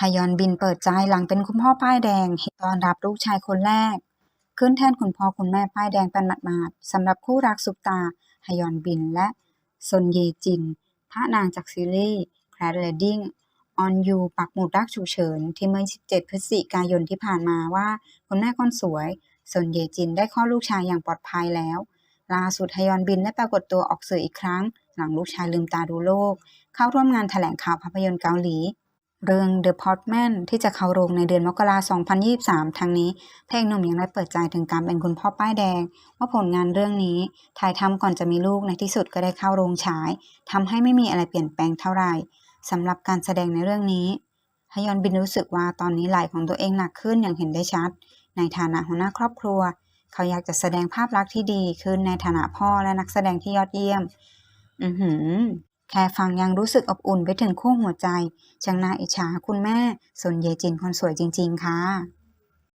ฮยอนบินเปิดใจหลังเป็นคุณพ่อป้ายแดงตอนรับลูกชายคนแรก ขึ้นแทนคุณพ่อคุณแม่ป้ายแดงเป็นหมาดๆสำหรับคู่รักซุปตาฮยอนบินและซนเยจิน พระนางจากซีรีส์ Crash Landing on You ปักหมุดรักฉุกเฉิน ที่เมื่อ 17 พฤศจิกายนที่ผ่านมาว่าคุณแม่คนสวยซนเยจินได้คลอดลูกชายอย่างปลอดภัยแล้วล่าสุดฮยอนบินได้ปรากฏตัวออกสื่ออีกครั้ง หลังลูกชายลืมตาดูโลก เข้าร่วมงานแถลงข่าวภาพยนตร์เกาหลี เรื่อง The Potman ที่จะเข้าโรงในเดือนมกราคม 2023ทั้งนี้เพลงหนุ่มยังได้เปิดใจถึงการเป็นคุณพ่อป้ายแดง ว่าผลงานเรื่องนี้ถ่ายทำก่อนจะมีลูกในที่สุดก็ได้เข้าโรงฉายทำให้ไม่มีอะไรเปลี่ยนแปลงเท่าไหร่สำหรับการแสดงในเรื่องนี้ฮยอนบินรู้สึกว่าตอนนี้ไหล่ของตัวเองหนักขึ้นอย่างเห็นได้ชัด ในฐานะหัวหน้าครอบครัว เขาอยากจะแสดงภาพลักษณ์ที่ดีขึ้นในฐานะพ่อและนักแสดงที่ยอดเยี่ยม อือหือ แค่ฟังยังรู้สึกอบอุ่นไปถึงคู่หัวใจช่างน่าอิจฉาคุณแม่ส่วนเยจินคนสวยจริง ๆ ค่ะ